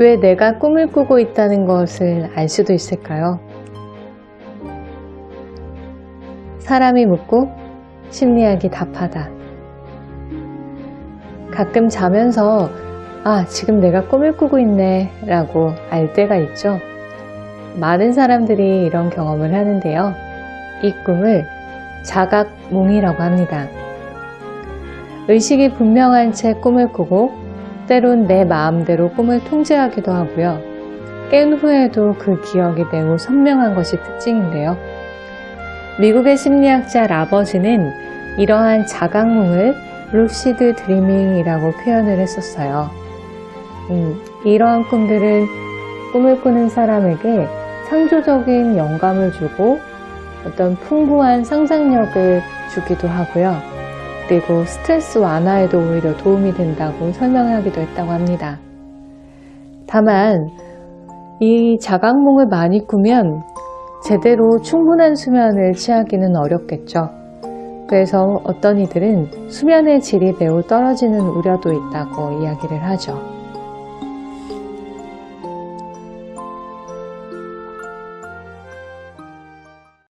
왜 내가 꿈을 꾸고 있다는 것을 알 수도 있을까요? 사람이 묻고 심리학이 답하다. 가끔 자면서 아, 지금 내가 꿈을 꾸고 있네 라고 알 때가 있죠. 많은 사람들이 이런 경험을 하는데요. 이 꿈을 자각몽이라고 합니다. 의식이 분명한 채 꿈을 꾸고 때론 내 마음대로 꿈을 통제하기도 하고요. 깬 후에도 그 기억이 매우 선명한 것이 특징인데요. 미국의 심리학자 라버즈는 이러한 자각몽을 루시드 드리밍이라고 표현을 했었어요. 음, 이러한 꿈들은 꿈을 꾸는 사람에게 창조적인 영감을 주고 어떤 풍부한 상상력을 주기도 하고요. 그리고 스트레스 완화에도 오히려 도움이 된다고 설명하기도 했다고 합니다. 다만, 이 자각몽을 많이 꾸면 제대로 충분한 수면을 취하기는 어렵겠죠. 그래서 어떤 이들은 수면의 질이 매우 떨어지는 우려도 있다고 이야기를 하죠.